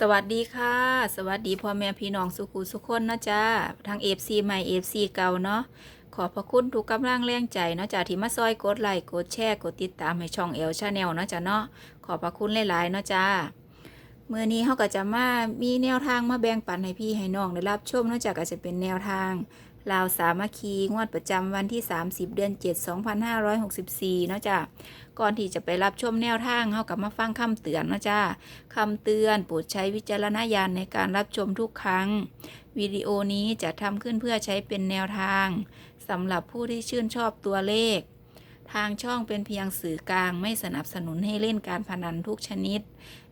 สวัสดีค่ะ สวัสดีพ่อแม่พี่น้องสุขุสุขคนนาะจ้าทางเอฟซีใหม่เอฟซีเก่าเนาะขอบพระคุณทุกกำลังแรงใจเนาะจ้าที่มาซอยกดไลค์กดแชร์กดติดตามให้ช่องเอลชาแนลเนาะจ้าเนาะขอบพระคุณหลายๆเนาะจ้าเมื่อนี้เขาก็จะมามีแนวทางมาแบ่งปันให้พี่ให้น้องได้รับชมเนาะจ้าก็จะเป็นแนวทาง ลาวสามัคคีงวดประจำวันที่ 30 เดือน 7 2564 เนาะจ้าก่อนที่จะไปรับชมแนวทางเขากับมาฟังคำเตือนนะจ้าคำเตือนโปรดใช้วิจารณญาณในการรับชมทุกครั้ง วิดีโอนี้จะทำขึ้นเพื่อใช้เป็นแนวทางสำหรับผู้ที่ชื่นชอบตัวเลข ทางช่องเป็นเพียงสื่อกลางไม่สนับสนุนให้เล่นการพนันทุกชนิด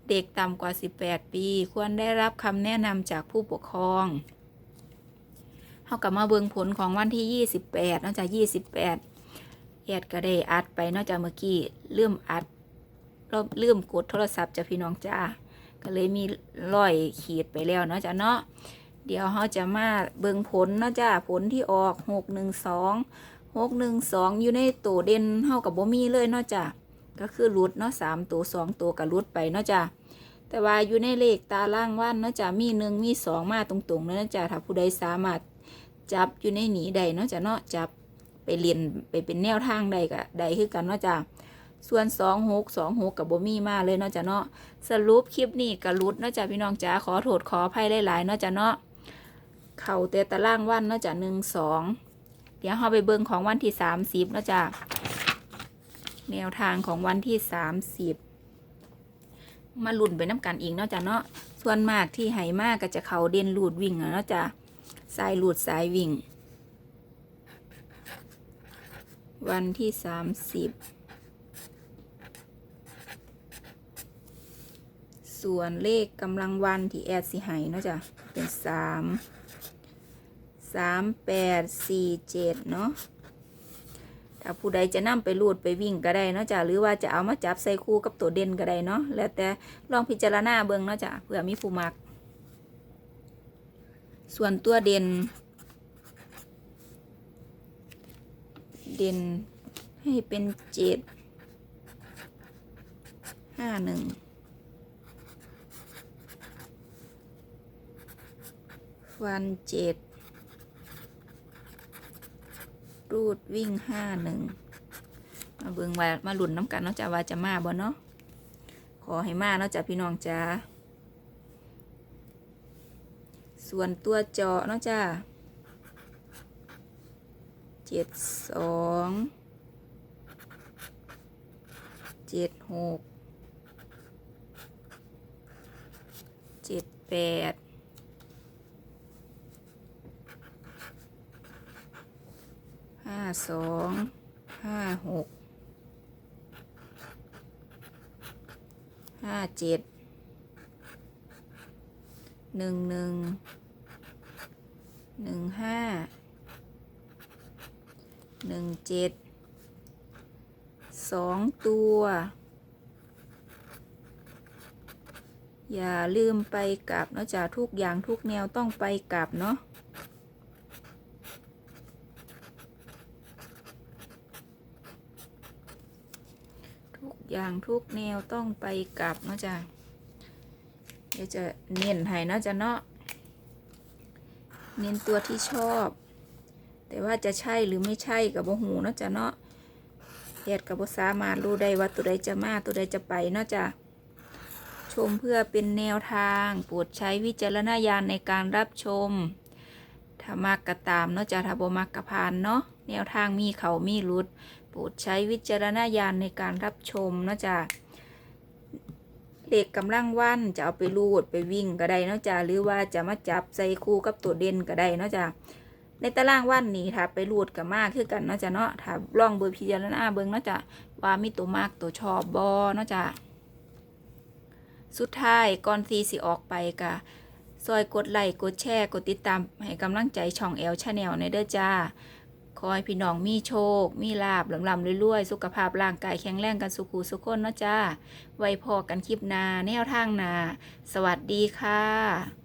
เด็กต่ำกว่า 18 ปี ควรได้รับคำแนะนำจากผู้ปกครอง เท่ากับมาเบิงผลของวันที่ 28นอกจาก28แอดก็ได้อัดไปนอกจากเมื่อกี้ลืมอัดเราลืมกดโทรศัพท์จ้ะพี่น้องจ้าก็เลยมีร้อยขีดไปแล้วเนาะจ้ะเนาะเดี๋ยวเราจะมาเบิ่งผลเนาะจ้าผลที่ออกหกหนึ่งสองหกหนึ่งสองอยู่ในตัวเด่นเท่ากับบ่มีเลยเนาะจ้าก็คือรุดเนาะสามตัวสองตัวกับรุดไปเนาะจ้าแต่ว่าอยู่ในเลขตาล่างว่านเนาะจ้ามีหนึ่งมีสองมาตรงๆเนาะจ้าถ้าผู้ใดสามารถ จับอยู่ในหนีใดเนาะจ้าเนาะจับไปเรียนไปเป็นแนวทางใดก็ใดคือกันเนาะจ้าส่วน2 6 2 6กับบ่มีมาเลยเนาะจ้ะเนาะสรุปคลิปนี้ก็รุดเนาะจ้ะพี่น้องจ๋าขอโทษขออภัยหลายๆเนาะจ้ะเนาะเข่าแต่ตารางวันเนาะจ้ะหนึ่งสองเดี๋ยวเราไปเบิ่งของวันที่สามสิบเนาะจ้ะแนวทางของวันที่สามสิบมาลุ่นไปน้ำกันอีกเนาะจ้ะเนาะส่วนมากที่ไหมากก็จะเข่าเด่นลูดวิ่งเนาะจ้ะ สายหลูดสายวิ่ง วันที่สามสิบส่วนเลขกำลังวันที่แอดสิหายเนาะจ้ะ เป็นสามสามแปดสี่เจ็ดเนาะถ้าผู้ใดจะนำไปรูดไปวิ่งก็ได้เนาะจ้ะหรือว่าจะเอามาจับใส่คู่กับตัวเด่นก็ได้เนาะแล้วแต่ลองพิจารณาเบิ่งเนาะจ้ะเผื่อมีผู้มัก ส่วนตัวเด่น เด่นให้เป็นเจ็ดห้าหนึ่งวันเจ็ดรูดวิ่งห้าหนึ่งมาเบิงว่ามาหลุนน้ำกันเนาะจ้ะว่าจะมาบ่เนาะขอให้มาเนาะจ้ะพี่น้องจ้า ส่วนตัวเจาะเนาะจ้าเจ็ดสองเจ็ดหกเจ็ดแปดห้าสองห้าหกห้าเจ็ด หนึ่งหนึ่งหนึ่งห้าหนึ่งเจ็ดสองตัว อย่าลืมไปกลับเนาะจาทุกอย่างทุกแนวต้องไปกลับเนาะทุกอย่างทุกแนวต้องไปกลับเนาะจ้ะ เดี๋ยวจะเน้นให้นาะจะเนาะเน้นตัวที่ชอบ แต่ว่าจะใช่หรือไม่ใช่กับบ่หูเนาะจะเนาะแอดกับบ่สามารถรู้ได้ว่าตัวใดจะมาตัวใดจะไปเนาะจะชมเพื่อเป็นแนวทางโปรดใช้วิจารณญาณในการรับชมถ้ามากกระตามเนาะจะถ้าบ่มักกระพานเนาะแนวทางมีเขามีรุดโปรดใช้วิจารณญาณในการรับชมนะจ๊ะ เลขกกำลังวันจะเอาไปรูดไปวิ่งก็ได้เนาะจ๊ะหรือว่าจะมาจับใส่คู่กับตัวเด่นก็ได้เนาะจ๊ะในตารางวันนี้ถ้าไปรูดกับมากคือกันเนาะจ๊ะเนาะถ้าลองเบอร์พิจารณาเบิ่งเนาะจ๊ะว่ามีตัวมากตัวชอบบอเนาะจ๊ะสุดท้ายก่อนซีสิออกไปกะซอยกดไลค์กดแชร์ กดติดตามให้กำลังใจช่องแอลชาแนลในเด้อจ้า อให้พี่น้องมีโชค มีลาบลำลำรวยๆ สุขภาพร่างกายแข็งแรงกันสุขูสุขคนเนาะจ้า ไว้พอกันคลิปนาแนวทางนา สวัสดีค่ะ